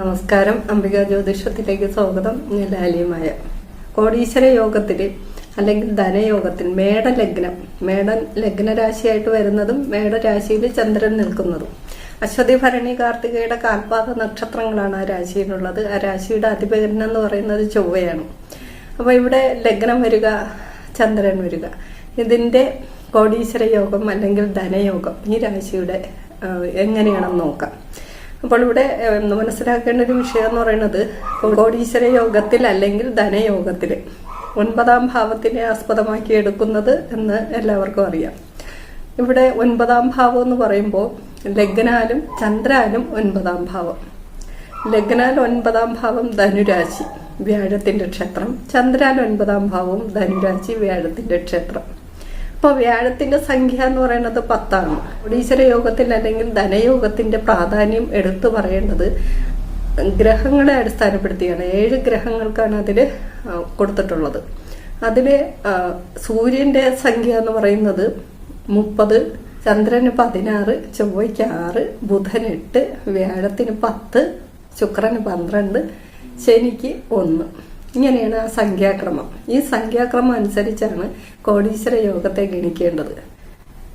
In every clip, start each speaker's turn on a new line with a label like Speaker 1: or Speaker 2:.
Speaker 1: നമസ്കാരം. അംബിക ജ്യോതിഷത്തിലേക്ക് സ്വാഗതം. ലാലിയമായ കോടീശ്വര യോഗത്തിൽ അല്ലെങ്കിൽ ധനയോഗത്തിൽ മേട ലഗ്നരാശിയായിട്ട് വരുന്നതും മേടരാശിയിൽ ചന്ദ്രൻ നിൽക്കുന്നതും. അശ്വതി ഭരണി കാർത്തികയുടെ കാൽപാത നക്ഷത്രങ്ങളാണ് ആ രാശിയിലുള്ളത്. ആ രാശിയുടെ അതിപകരണം എന്ന് പറയുന്നത് ചൊവ്വയാണ്. അപ്പോൾ ഇവിടെ ലഗ്നം വരിക ചന്ദ്രൻ വരിക. ഇതിന്റെ കോടീശ്വര യോഗം അല്ലെങ്കിൽ ധനയോഗം ഈ രാശിയുടെ എങ്ങനെയാണെന്ന് നോക്കാം. അപ്പോൾ ഇവിടെ മനസ്സിലാക്കേണ്ട ഒരു വിഷയം എന്ന് പറയുന്നത് കോടീശ്വര യോഗത്തിൽ അല്ലെങ്കിൽ ധനയോഗത്തിൽ ഒൻപതാം ഭാവത്തിനെ ആസ്പദമാക്കി എടുക്കുന്നത് എന്ന് എല്ലാവർക്കും അറിയാം. ഇവിടെ ഒൻപതാം ഭാവം എന്ന് പറയുമ്പോൾ ലഗ്നാലും ചന്ദ്രാലും ഒൻപതാം ഭാവം. ലഗ്നാൽ ഒൻപതാം ഭാവം ധനുരാശി വ്യാഴത്തിന്റെ ക്ഷേത്രം. ചന്ദ്രാൽ ഒൻപതാം ഭാവം ധനുരാശി വ്യാഴത്തിന്റെ ക്ഷേത്രം. അപ്പോൾ വ്യാഴത്തിന്റെ സംഖ്യ എന്ന് പറയുന്നത് പത്താണ്. ഒഡീശ്വര യോഗത്തിൽ അല്ലെങ്കിൽ ധനയോഗത്തിന്റെ പ്രാധാന്യം എടുത്തു പറയേണ്ടത് ഗ്രഹങ്ങളെ അടിസ്ഥാനപ്പെടുത്തിയാണ്. ഏഴ് ഗ്രഹങ്ങൾക്കാണ് അതിൽ കൊടുത്തിട്ടുള്ളത്. അതിൽ സൂര്യന്റെ സംഖ്യ എന്ന് പറയുന്നത് മുപ്പത് ചന്ദ്രന് പതിനാറ് ചൊവ്വയ്ക്ക് ആറ് ബുധന് എട്ട് വ്യാഴത്തിന് പത്ത് ശുക്രന് പന്ത്രണ്ട് ശനിക്ക് ഒന്ന്. ഇങ്ങനെയാണ് ആ സംഖ്യാക്രമം. ഈ സംഖ്യാക്രമം അനുസരിച്ചാണ് കോടീശ്വര യോഗത്തെ ഗണിക്കേണ്ടത്.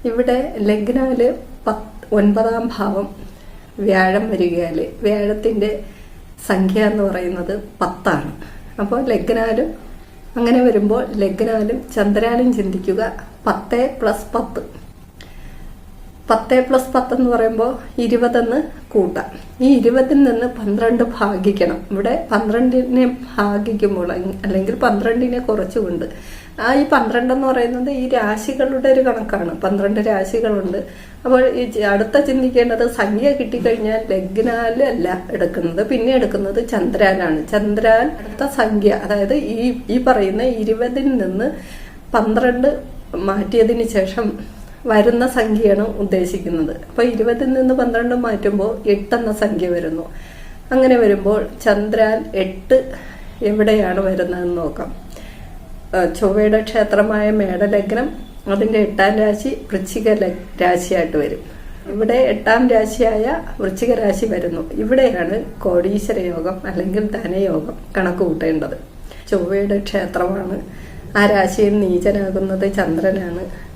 Speaker 1: ഇവിടെ ലഗ്നാൽ പത്ത് ഒൻപതാം ഭാവം വ്യാഴം വരികയാൽ വ്യാഴത്തിന്റെ സംഖ്യ എന്ന് പറയുന്നത് പത്താണ്. അപ്പോൾ ലഗ്നാലും അങ്ങനെ വരുമ്പോൾ ലഗ്നാലും ചന്ദ്രാലും ചിന്തിക്കുക പത്ത് പ്ലസ് പത്ത്. പത്ത് പ്ലസ് പത്ത് എന്ന് പറയുമ്പോൾ ഇരുപതെന്ന് കൂട്ടാം. ഈ ഇരുപതിൽ നിന്ന് പന്ത്രണ്ട് ഭാഗിക്കണം. ഇവിടെ പന്ത്രണ്ടിനെ ഭാഗിക്കുമ്പോൾ അല്ലെങ്കിൽ പന്ത്രണ്ടിനെ കുറച്ചുകൊണ്ട്. ആ ഈ പന്ത്രണ്ട് എന്ന് പറയുന്നത് ഈ രാശികളുടെ ഒരു കണക്കാണ്. പന്ത്രണ്ട് രാശികളുണ്ട്. അപ്പോൾ ഈ അടുത്ത ചിന്തിക്കേണ്ടത് സംഖ്യ കിട്ടിക്കഴിഞ്ഞാൽ ലഗ്നാലല്ല എടുക്കുന്നത്. പിന്നെ എടുക്കുന്നത് ചന്ദ്രാനാണ്. ചന്ദ്രാൻ അടുത്ത സംഖ്യ അതായത് ഈ ഈ പറയുന്ന ഇരുപതിൽ നിന്ന് പന്ത്രണ്ട് മാറ്റിയതിന് ശേഷം വരുന്ന സംഖ്യയാണ് ഉദ്ദേശിക്കുന്നത്. അപ്പൊ ഇരുപതിൽ നിന്ന് പന്ത്രണ്ട് മാറ്റുമ്പോൾ എട്ടെന്ന സംഖ്യ വരുന്നു. അങ്ങനെ വരുമ്പോൾ ചന്ദ്രാൻ എട്ട് എവിടെയാണ് വരുന്നതെന്ന് നോക്കാം. ചൊവ്വയുടെ ക്ഷേത്രമായ മേടലഗ്നം അതിന്റെ എട്ടാം രാശി വൃശ്ചിക രാശിയായിട്ട് വരും. ഇവിടെ എട്ടാം രാശിയായ വൃശ്ചിക രാശി വരുന്നു. ഇവിടെയാണ് കോടീശ്വര യോഗം അല്ലെങ്കിൽ ധനയോഗം കണക്ക് കൂട്ടേണ്ടത്. ചൊവ്വയുടെ ക്ഷേത്രമാണ്. ആ രാശിയിൽ നീചനാകുന്നത് ചന്ദ്രനാണ്.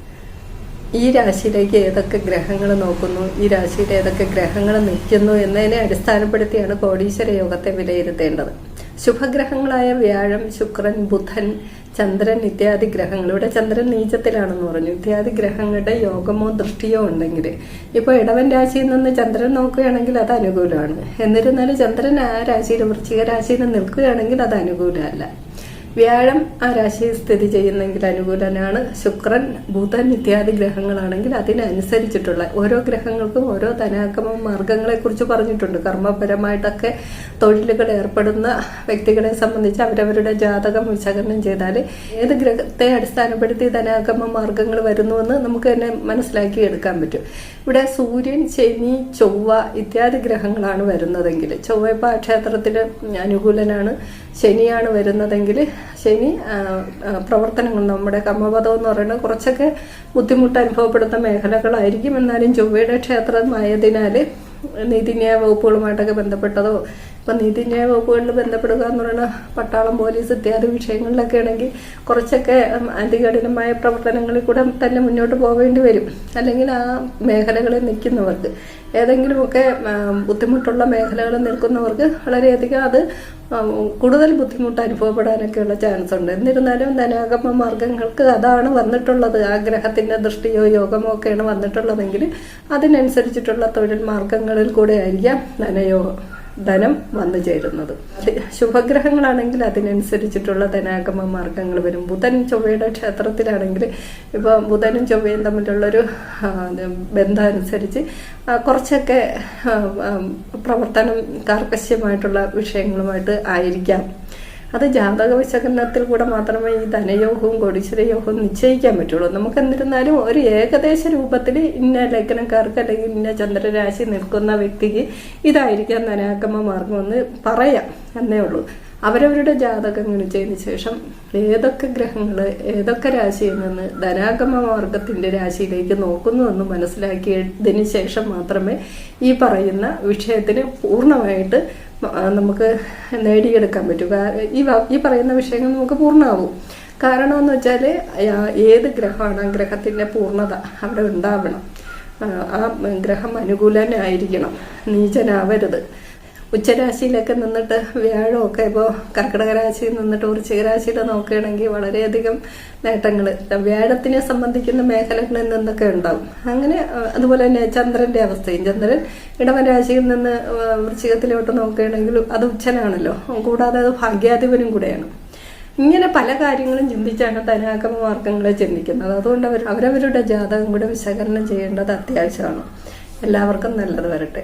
Speaker 1: ഈ രാശിയിലേക്ക് ഏതൊക്കെ ഗ്രഹങ്ങൾ നോക്കുന്നു? ഈ രാശിയിൽ ഏതൊക്കെ ഗ്രഹങ്ങൾ നിൽക്കുന്നു എന്നതിനെ അടിസ്ഥാനപ്പെടുത്തിയാണ് കോടീശ്വര യോഗത്തെ വിലയിരുത്തേണ്ടത്. ശുഭഗ്രഹങ്ങളായ വ്യാഴം ശുക്രൻ ബുധൻ ചന്ദ്രൻ ഇത്യാദി ഗ്രഹങ്ങൾ ഇവിടെ ചന്ദ്രൻ നീചത്തിലാണെന്ന് പറഞ്ഞു. ഇത്യാദി ഗ്രഹങ്ങളുടെ യോഗമോ ദൃഷ്ടിയോ ഉണ്ടെങ്കിൽ ഇപ്പോൾ ഇടവൻ രാശിയിൽ നിന്ന് ചന്ദ്രൻ നോക്കുകയാണെങ്കിൽ അത് അനുകൂലമാണ്. എന്നിരുന്നാലും ചന്ദ്രൻ ആ രാശിയിൽ വൃശ്ചിക രാശിയിൽ നിൽക്കുകയാണെങ്കിൽ അത് അനുകൂലമല്ല. വ്യാഴം ആ രാശിയിൽ സ്ഥിതി ചെയ്യുന്നെങ്കിൽ അനുകൂലനാണ്. ശുക്രൻ ബുധൻ ഇത്യാദി ഗ്രഹങ്ങളാണെങ്കിൽ അതിനനുസരിച്ചിട്ടുള്ള ഓരോ ഗ്രഹങ്ങൾക്കും ഓരോ ധനാഗമ മാർഗങ്ങളെ കുറിച്ച് പറഞ്ഞിട്ടുണ്ട്. കർമ്മപരമായിട്ടൊക്കെ തൊഴിലുകൾ ഏർപ്പെടുന്ന വ്യക്തികളെ സംബന്ധിച്ച് അവരവരുടെ ജാതകം വിശകലനം ചെയ്താൽ ഏത് ഗ്രഹത്തെ അടിസ്ഥാനപ്പെടുത്തി ധനാഗമ മാർഗങ്ങൾ വരുന്നുവെന്ന് നമുക്ക് തന്നെ മനസ്സിലാക്കി എടുക്കാൻ പറ്റും. ഇവിടെ സൂര്യൻ ശനി ചൊവ്വ ഇത്യാദി ഗ്രഹങ്ങളാണ് വരുന്നതെങ്കിൽ ചൊവ്വ ഇപ്പോൾ അനുകൂലനാണ്. ശനിയാണ് വരുന്നതെങ്കിൽ ശനി പ്രവർത്തനങ്ങൾ നമ്മുടെ കമ്മപഥം എന്ന് പറയുന്നത് കുറച്ചൊക്കെ ബുദ്ധിമുട്ട് അനുഭവപ്പെടുന്ന മേഖലകളായിരിക്കും. എന്നാലും ചൊവ്വയുടെ ക്ഷേത്രമായതിനാൽ നീതിന്യായ വകുപ്പുകളുമായിട്ടൊക്കെ ബന്ധപ്പെട്ടതോ ഇപ്പം നീതിന്യായ വകുപ്പുകളിൽ ബന്ധപ്പെടുക എന്ന് പറയുന്ന പട്ടാളം പോലീസ് ഇത്യാദി വിഷയങ്ങളിലൊക്കെ ആണെങ്കിൽ കുറച്ചൊക്കെ അതികഠിനമായ പ്രവർത്തനങ്ങളിൽ കൂടെ തന്നെ മുന്നോട്ട് പോകേണ്ടി വരും. അല്ലെങ്കിൽ ആ മേഖലകളിൽ നിൽക്കുന്നവർക്ക് ഏതെങ്കിലുമൊക്കെ ബുദ്ധിമുട്ടുള്ള മേഖലകളിൽ നിൽക്കുന്നവർക്ക് വളരെയധികം അത് കൂടുതൽ ബുദ്ധിമുട്ട് അനുഭവപ്പെടാനൊക്കെയുള്ള ചാൻസ് ഉണ്ട്. എന്നിരുന്നാലും ധനാഗമ മാർഗങ്ങൾക്ക് അതാണ് വന്നിട്ടുള്ളത്. ആഗ്രഹത്തിന്റെ ദൃഷ്ടിയോ യോഗമോ ഒക്കെയാണ് വന്നിട്ടുള്ളതെങ്കിൽ അതിനനുസരിച്ചിട്ടുള്ള തൊഴിൽ മാർഗങ്ങളിൽ കൂടെ ആയിരിക്കാം ധനയോഗം. ധനം വന്നു ചേരുന്നത്. ശുഭഗ്രഹങ്ങളാണെങ്കിൽ അതിനനുസരിച്ചിട്ടുള്ള ധനാഗമ മാർഗങ്ങൾ വരും. ബുധൻ ചൊവ്വയുടെ ക്ഷേത്രത്തിലാണെങ്കിൽ ഇപ്പൊ ബുധനും ചൊവ്വയും തമ്മിലുള്ളൊരു ബന്ധം അനുസരിച്ച് കുറച്ചൊക്കെ പ്രവർത്തനം കാർക്കശ്യമായിട്ടുള്ള വിഷയങ്ങളുമായിട്ട് ആയിരിക്കാം. അത് ജാതക വിശകലനത്തിൽ കൂടെ മാത്രമേ ഈ ധനയോഗവും കോടീശ്വര യോഗവും നിശ്ചയിക്കാൻ പറ്റുള്ളൂ. നമുക്ക് എന്നിരുന്നാലും ഒരു ഏകദേശ രൂപത്തിൽ ഇന്ന ലഗ്നക്കാർക്ക് അല്ലെങ്കിൽ ഇന്ന ചന്ദ്രരാശി നിൽക്കുന്ന വ്യക്തിക്ക് ഇതായിരിക്കാം ധനാഗമ മാർഗമെന്ന് പറയാം എന്നേ ഉള്ളൂ. അവരവരുടെ ജാതകം ഗണിച്ചതിന് ശേഷം ഏതൊക്കെ ഗ്രഹങ്ങൾ ഏതൊക്കെ രാശിയിൽ നിന്ന് ധനാഗമ മാർഗത്തിന്റെ രാശിയിലേക്ക് നോക്കുന്നു എന്ന് മനസ്സിലാക്കിയതിന് ശേഷം മാത്രമേ ഈ പറയുന്ന വിഷയത്തിന് പൂർണമായിട്ട് നമുക്ക് നേടിയെടുക്കാൻ പറ്റും. ഈ ഈ പറയുന്ന വിഷയങ്ങൾ നമുക്ക് പൂർണമാവും. കാരണം എന്ന് വെച്ചാൽ ഏത് ഗ്രഹമാണ് ആ ഗ്രഹത്തിന്റെ പൂർണത അവിടെ ഉണ്ടാവണം. ആ ഗ്രഹം അനുകൂലനായിരിക്കണം. നീചനാവരുത്. ഉച്ചരാശിയിലൊക്കെ നിന്നിട്ട് വ്യാഴമൊക്കെ ഇപ്പോൾ കർക്കിടക രാശിയിൽ നിന്നിട്ട് വൃശ്ചിക രാശിയിൽ നോക്കുകയാണെങ്കിൽ വളരെയധികം നേട്ടങ്ങൾ വ്യാഴത്തിനെ സംബന്ധിക്കുന്ന മേഖലകളിൽ നിന്നൊക്കെ ഉണ്ടാവും. അങ്ങനെ അതുപോലെ തന്നെ ചന്ദ്രന്റെ അവസ്ഥയും. ചന്ദ്രൻ ഇടവൻ രാശിയിൽ നിന്ന് വൃശ്ചികത്തിലോട്ട് നോക്കുകയാണെങ്കിൽ അത് ഉച്ചനാണല്ലോ. കൂടാതെ അത് ഭാഗ്യാധിപനും കൂടെയാണ്. ഇങ്ങനെ പല കാര്യങ്ങളും ചിന്തിച്ചാണ് ധനാഗമ മാർഗങ്ങളെ ചിന്തിക്കുന്നത്. അതുകൊണ്ട് അവർ അവരവരുടെ ജാതകം കൂടെ വിശകലനം ചെയ്യേണ്ടത് അത്യാവശ്യമാണ്. എല്ലാവർക്കും നല്ലത് വരട്ടെ.